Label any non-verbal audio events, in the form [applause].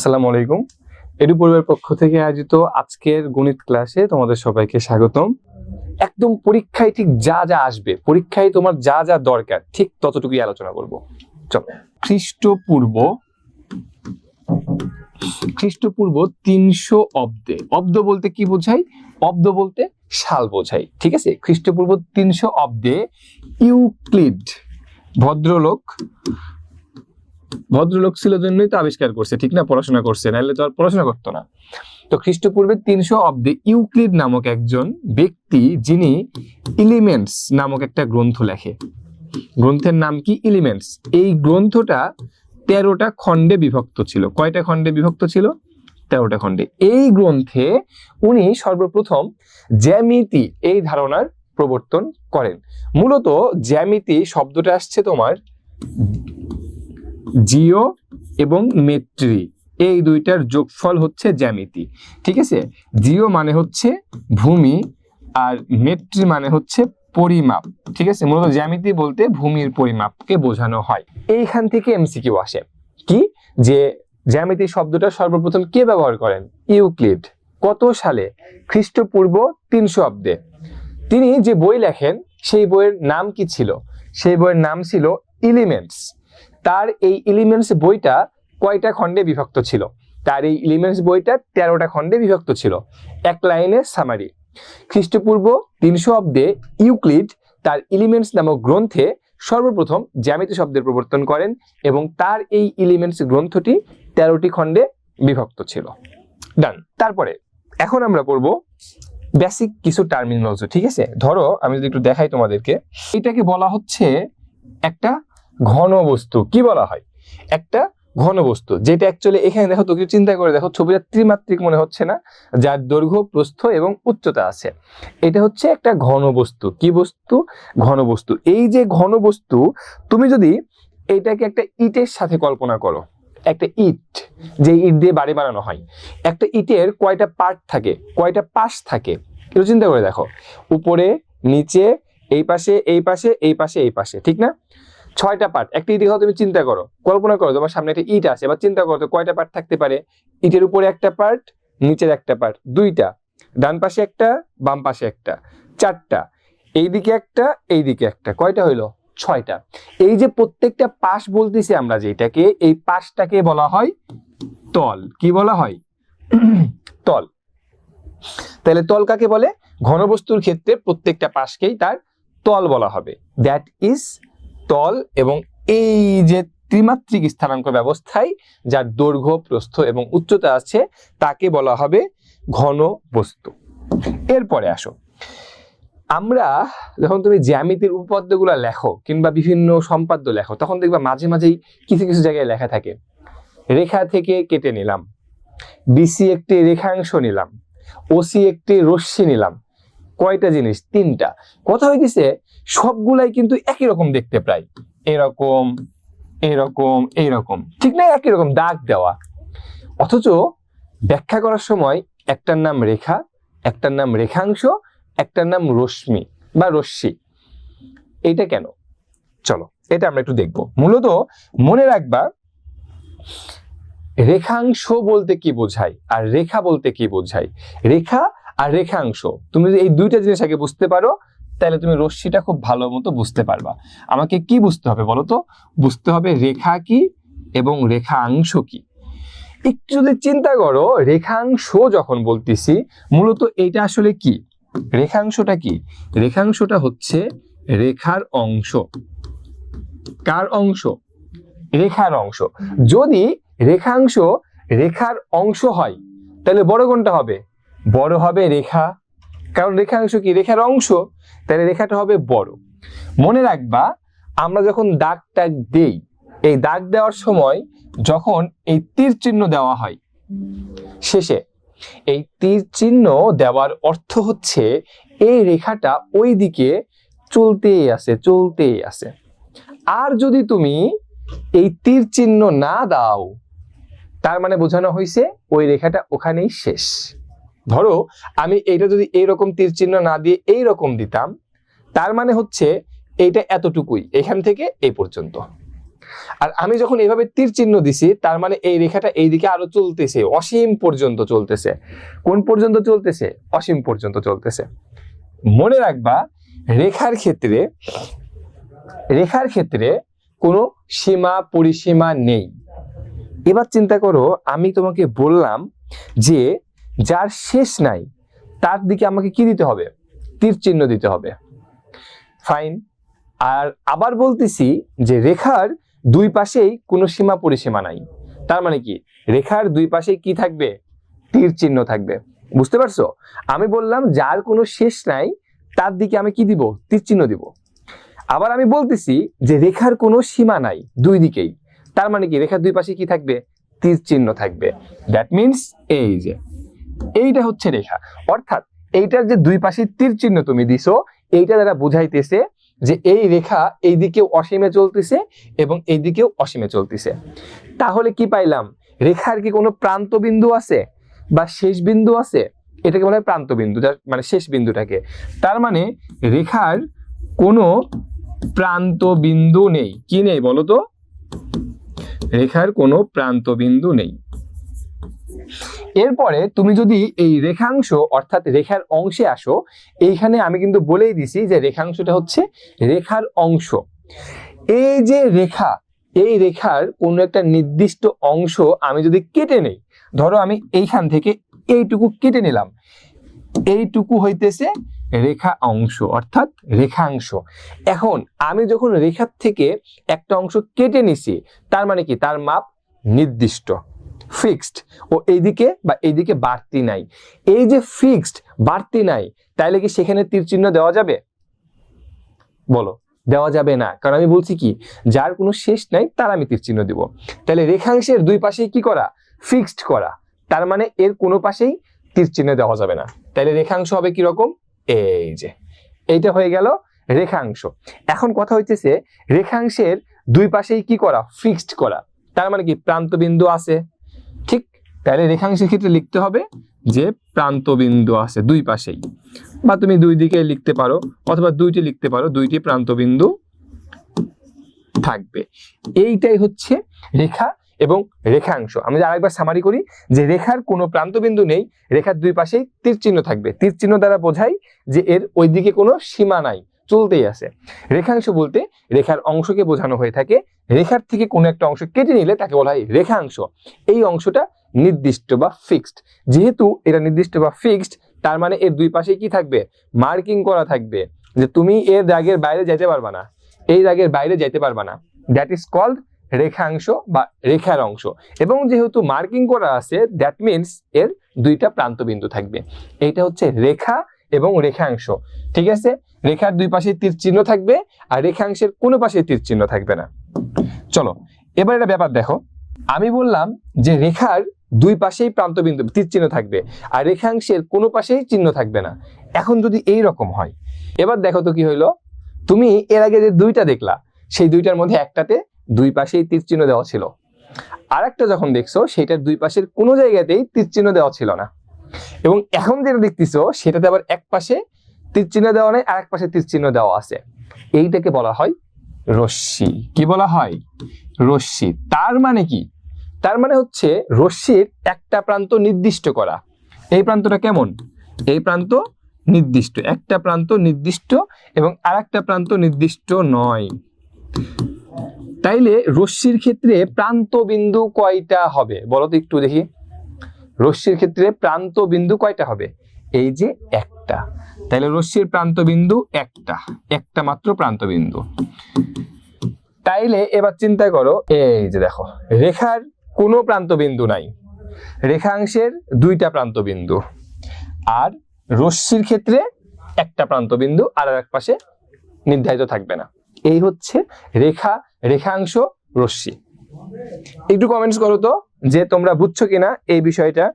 আসসালামু আলাইকুম। এডু পরিবার পক্ষ থেকে আয়োজিত আজকের গণিত ক্লাসে তোমাদের সবাইকে স্বাগতম। একদম পরীক্ষায় ঠিক যা যা আসবে, পরীক্ষায় তোমার যা যা দরকার, ঠিক ততটুকুই আলোচনা করব। চলো। খ্রিস্টপূর্ব খ্রিস্টপূর্ব তিনশো অব্দে। অব্দ বলতে কি বোঝায়? অব্দ বলতে সাল বোঝায়, ঠিক আছে? খ্রিস্টপূর্ব তিনশো অব্দে ইউক্লিড, ভদ্রলোক ভদ্রলোক ছিল জন্যই তো আবিষ্কার করছে, ঠিক না? পড়াশোনা করছে নাহলে তো আর পড়াশোনা করতো না। তো খ্রিস্টপূর্বে তিনশো অব্দে ইউক্লিড নামক একজন ব্যক্তি যিনি ইলিমেন্টস নামক একটা গ্রন্থ লেখে। গ্রন্থের নাম কি? ইলিমেন্টস। এই গ্রন্থটা তেরোটা খণ্ডে বিভক্ত ছিল। কয়টা খণ্ডে বিভক্ত ছিল? তেরোটা খণ্ডে। এই গ্রন্থে উনি সর্বপ্রথম জ্যামিতি এই ধারণার প্রবর্তন করেন। মূলত জ্যামিতি শব্দটা আসছে তোমার জিও এবং মেট্রি এই দুইটার যোগফল হচ্ছে জ্যামিতি। ঠিক আছে? জিও মানে হচ্ছে ভূমি আর মেট্রি মানে হচ্ছে পরিমাপ। ঠিক আছে? মূলত জ্যামিতি বলতে ভূমির পরিমাপকে বোঝানো হয়। এইখান থেকে এমসিকিউ আসে। কি? যে জ্যামিতি শব্দটা সর্বপ্রথম কে ব্যবহার করেন? ইউক্লিড। কত সালে? খ্রিস্টপূর্ব তিনশো অব্দে। তিনি যে বই লেখেন, সেই বইয়ের নাম কি ছিল? সেই বইয়ের নাম ছিল এলিমেন্টস তার এই এলিমেন্টস বইটা কয়টা খণ্ডে বিভক্ত ছিল? তার এই এলিমেন্টস বইটা তেরোটা খণ্ডে বিভক্ত ছিল। এক লাইনে সামারি খ্রিস্টপূর্ব তিনশো অব্দে ইউক্লিড তার এলিমেন্টস নামক গ্রন্থে সর্বপ্রথম জ্যামিতি শব্দের প্রবর্তন করেন এবং তার এই এলিমেন্টস গ্রন্থটি তেরোটি খণ্ডে বিভক্ত ছিল। ডান তারপরে এখন আমরা পড়ব বেসিক কিছু টার্মিনোলজি ঠিক আছে? ধরো, আমি যদি একটু দেখাই তোমাদেরকে। এটাকে বলা হচ্ছে একটা ঘন বস্তু, কি বলা হয়? একটা ঘন বস্তু, যেটা অ্যাকচুয়ালি এখানে দেখো তো চিন্তা করে দেখো, ছবিটা ত্রিমাত্রিক মনে হচ্ছে না, যার দৈর্ঘ্য, প্রস্থ এবং উচ্চতা আছে। এটা হচ্ছে একটা ঘন বস্তু। কি বস্তু? ঘন বস্তু। এই যে ঘন বস্তু, তুমি যদি এইটাকে একটা ইটের সাথে কল্পনা করো, একটা ইট, যে ইট দিয়ে বাড়ি বানানো হয়, একটা ইটের কয়টা পার্ট থাকে, কয়টা পাশ থাকে, একটু চিন্তা করে দেখো। উপরে, নিচে, এই পাশে এই পাশে এই পাশে এই পাশে, ঠিক না? ছয়টা পার্ট একটা ইটের কথা তুমি চিন্তা করো, কল্পনা করো তোমার সামনে একটা ইট আছে, এবার চিন্তা করো কয়টা পার্ট থাকতে পারে? ইটের উপরে একটা পার্ট নিচের একটা পার্ট দুইটা। ডান পাশে একটা, বাম পাশে একটা, চারটা। এইদিকে একটা এইদিকে একটা, কয়টা হইল? ছয়টা। এই যে প্রত্যেকটা পাশ বলতেছি আমরা যেটাকে এই পাশটাকে বলা হয় তল। কি বলা হয়? [clears throat] তল। তাহলে তল কাকে বলে? ঘনবস্তুর ক্ষেত্রে প্রত্যেকটা পাশকেই তার তল বলা হবে। দ্যাট ইজ তল এবং এই যে ত্রিমাত্রিক স্থানাঙ্ক ব্যবস্থায় যার দৈর্ঘ্য, প্রস্থ এবং উচ্চতা আছে, তাকে বলা হবে ঘন বস্তু। এরপরে আসো। আমরা যখন তুমি জ্যামিতির উপপাদ্যগুলো লেখো কিংবা বিভিন্ন সম্পাদ্য লেখো, তখন দেখবা মাঝে মাঝেই কিছু কিছু জায়গায় লেখা থাকে। রেখা থেকে কেটে নিলাম। বিসি একটি রেখাংশ নিলাম। ওসি একটি রশ্মি নিলাম। কয়টা জিনিস? তিনটা। কথা হইতেছে, সবগুলাই কিন্তু একই রকম দেখতে প্রায়। এরকম এরকম এইরকম ঠিক না একই রকম দাগ দেওয়া। অথচ ব্যাখ্যা করার সময় একটার নাম রেখা, একটার নাম রেখাংশ, একটার নাম রশ্মি বা রশ্মি। এইটা কেন? চলো, এটা আমরা একটু দেখব। মূলত মনে রাখবা, রেখাংশ বলতে কি বোঝায় আর রেখা বলতে কি বোঝায়? রেখা আর রেখাংশ, তুমি যদি এই দুইটা জিনিস আগে বুঝতে পারো, তাহলে তুমি রশ্মিটা খুব ভালো মতো বুঝতে পারবা। আমাকে কি বুঝতে হবে বলো তো? বুঝতে হবে রেখা কি এবং রেখাংশ কি। একটু যদি চিন্তা করো, রেখাংশ যখন বলতেছি, মূলত এটা আসলে কি? রেখাংশটা কি? রেখাংশটা হচ্ছে রেখার অংশ। কার অংশ? রেখার অংশ। যদি রেখাংশ রেখার অংশ হয়, তাহলে বড় কোনটা হবে? বড় হবে রেখা। কারণ রেখাংশ কি? রেখার অংশ। তাহলে রেখাটা হবে বড়। মনে রাখবা, আমরা যখন দাগ টাগ দেই, এই দাগ দেওয়ার সময় যখন এই তীর চিহ্ন দেওয়া হয়, শেষে এই তীর চিহ্ন দেওয়ার অর্থ হচ্ছে এই রেখাটা ওই দিকে চলতেই আছে চলতেই আছে। আর যদি তুমি এই তীর চিহ্ন না দাও, তার মানে বোঝানো হয়েছে ওই রেখাটা ওখানেই শেষ। ধরো, আমি এইটা যদি এইরকম তীর চিহ্ন না দিয়ে এই রকম দিতাম, তার মানে হচ্ছে এইটা এতটুকুই, এখান থেকে এই পর্যন্ত। আর আমি যখন এইভাবে তীর চিহ্ন দিছি, তার মানে এই রেখাটা এইদিকে আরও চলতেছে, অসীম পর্যন্ত চলতেছে। কোন পর্যন্ত চলতেছে? অসীম পর্যন্ত চলতেছে। মনে রাখবা, রেখার ক্ষেত্রে রেখার ক্ষেত্রে কোনো সীমা পরিসীমা নেই। এবার চিন্তা করো, আমি তোমাকে বললাম যে যার শেষ নাই, তার দিকে আমাকে কি দিতে হবে? তীর চিহ্ন দিতে হবে। ফাইন আর আবার বলতেছি যে রেখার দুই পাশেই কোনো সীমা পরিসীমা নাই। তার মানে কি? রেখার দুই পাশেই কি থাকবে? তীর চিহ্ন থাকবে। বুঝতে পারছ? আমি বললাম যার কোনো শেষ নাই, তার দিকে আমি কি দিব? তীর চিহ্ন দিব। আবার আমি বলতেছি যে রেখার কোনো সীমা নাই দুই দিকেই। তার মানে কি? রেখার দুই পাশে কি থাকবে? তীর চিহ্ন থাকবে। দ্যাট মিন্স এই যে এইটা হচ্ছে রেখা। অর্থাৎ এইটার যে দুই পাশে তীর চিহ্ন তুমি দিছো, এইটা দ্বারা বুঝাইতেছে যে এই রেখা এই দিকেও অসীমে চলতেছে এবং এই দিকেও অসীমে চলতেছে। তাহলে কি পাইলাম? রেখার কি কোনো প্রান্ত বিন্দু আছে? বা শেষ বিন্দু আছে? এটাকে বলা হয় প্রান্ত বিন্দু, যার মানে শেষ বিন্দুটাকে। তার মানে রেখার কোনো প্রান্ত বিন্দু নেই। কি নেই বলো তো? রেখার কোনো প্রান্ত বিন্দু নেই। এরপরে তুমি যদি এই রেখাংশ অর্থাৎ রেখার অংশে আসো, এইখানে আমি কিন্তু বলেই দিছি যে রেখাংশটা হচ্ছে রেখার অংশ। এই যে রেখা, এই রেখার কোনো একটা নির্দিষ্ট অংশ আমি যদি কেটে নেই, ধরো আমি এইখান থেকে এইটুকু কেটে নিলাম, এইটুকু হইতেছে রেখা অংশ অর্থাৎ রেখাংশ। এখন আমি যখন রেখার থেকে একটা অংশ কেটে নিছি, তার মানে কি? তার মাপ নির্দিষ্ট। ফিক্সড ও এইদিকে বা এইদিকে বাড়তি নাই। এই যে ফিক্সড বাড়তি নাই, তাইলে কি সেখানে তীর চিহ্ন দেওয়া যাবে? বলো, দেওয়া যাবে না। কারণ আমি বলছি কি, যার কোনো শেষ নাই, তার আমি তীর চিহ্ন দিব। তাহলে রেখাংশের দুই পাশেই কি করা? ফিক্সড করা। তার মানে এর কোনো পাশেই তীর চিহ্ন দেওয়া যাবে না। তাহলে রেখাংশ হবে কি রকম এই যে। এইটা হয়ে গেল রেখাংশ। এখন কথা হইতেছে, রেখাংশের দুই পাশেই কি করা? ফিক্সড করা। তার মানে কি, প্রান্তবিন্দু আছে তাহলে রেখাংশের ক্ষেত্রে লিখতে হবে যে প্রান্তবিন্দু আছে দুই পাশেই। বা তুমি দুই দিকে লিখতে পারো অথবা দুইটি লিখতে পারো, দুইটি প্রান্ত বিন্দু থাকবে। এইটাই হচ্ছে রেখা এবং রেখাংশ। আমি যদি আরেকবার সামারি করি যে রেখার কোনো প্রান্তবিন্দু নেই, রেখার দুই পাশেই তীর চিহ্ন থাকবে। তীর চিহ্ন দ্বারা বোঝাই যে এর ওইদিকে কোনো সীমা নাই, চলতেই আছে। রেখাংশ বলতে রেখার অংশকে বোঝানো হয়ে থাকে। রেখার থেকে কোনো একটা অংশ কেটে নিলে তাকে বলা হয় রেখাংশ। এই অংশটা নির্দিষ্ট বা ফিক্সড যেহেতু এটা নির্দিষ্ট বা ফিক্সড তার মানে এর দুই পাশে কি থাকবে? মার্কিং করা থাকবে। যে তুমি এর দাগের বাইরে যেতে পারবা না। এই দাগের বাইরে যেতে পারবা না। দ্যাট ইজ কল্ড রেখাংশ বা রেখার অংশ। এবং যেহেতু মার্কিং করা আছে দ্যাট মিন্স এর দুইটা প্রান্তবিন্দু থাকবে। এইটা হচ্ছে রেখা এবং রেখাংশ। ঠিক আছে? রেখার দুই পাশে তীর চিহ্ন থাকবে আর রেখাংশের কোনো পাশে তীর চিহ্ন থাকবে না। চলো, এবার এটা ব্যাপার দেখো। আমি বললাম যে রেখার দুই পাশেই প্রান্ত বিন্দু তীর চিহ্ন থাকবে। আর রেখাংশের কোনো পাশেই চিহ্ন থাকবে না। এখন যদি এই রকম হয়, এবার দেখো তো কি হইল। তুমি এর আগে যে দুইটা দেখলা, সেই দুইটার মধ্যে একটাতে দুই পাশেই তীর চিহ্ন দেওয়া ছিল। আর একটা যখন দেখছ সেটার দুই পাশের কোনো জায়গাতেই তীর চিহ্ন দেওয়া ছিল না। এবং এখন যেটা দেখতেছো, সেটাতে আবার এক পাশে তীর চিহ্ন দেওয়া নেই আর এক পাশে তীর চিহ্ন দেওয়া আছে। এইটাকে বলা হয় রশ্মি। কি বলা হয়? রশ্মি। তার মানে কি? তার মানে হচ্ছে রশ্মির একটা প্রান্ত নির্দিষ্ট করা। এই প্রান্তটা কেমন? এই প্রান্ত নির্দিষ্ট, একটা প্রান্ত নির্দিষ্ট এবং আর একটা প্রান্ত নির্দিষ্ট নয়। তাইলে রশ্মির ক্ষেত্রে প্রান্ত বিন্দু কয়টা হবে? বলো তো একটু দেখি। রশ্মির ক্ষেত্রে প্রান্ত বিন্দু কয়টা হবে? এই যে একটা। তাইলে রশ্মির প্রান্ত বিন্দু একটা একটা মাত্র প্রান্ত বিন্দু তাইলে এবার চিন্তা করো, এই যে দেখো, রেখার কোনো প্রান্তবিন্দু নাই। রেখাংশের দুইটা প্রান্তবিন্দু। আর রশ্মির ক্ষেত্রে একটা প্রান্তবিন্দু আর এক পাশে নির্ধারিত থাকবে না। এই হচ্ছে রেখা, রেখাংশ, রশ্মি। একটু কমেন্টস করো তো যে তোমরা বুঝছ কিনা এই বিষয়টা।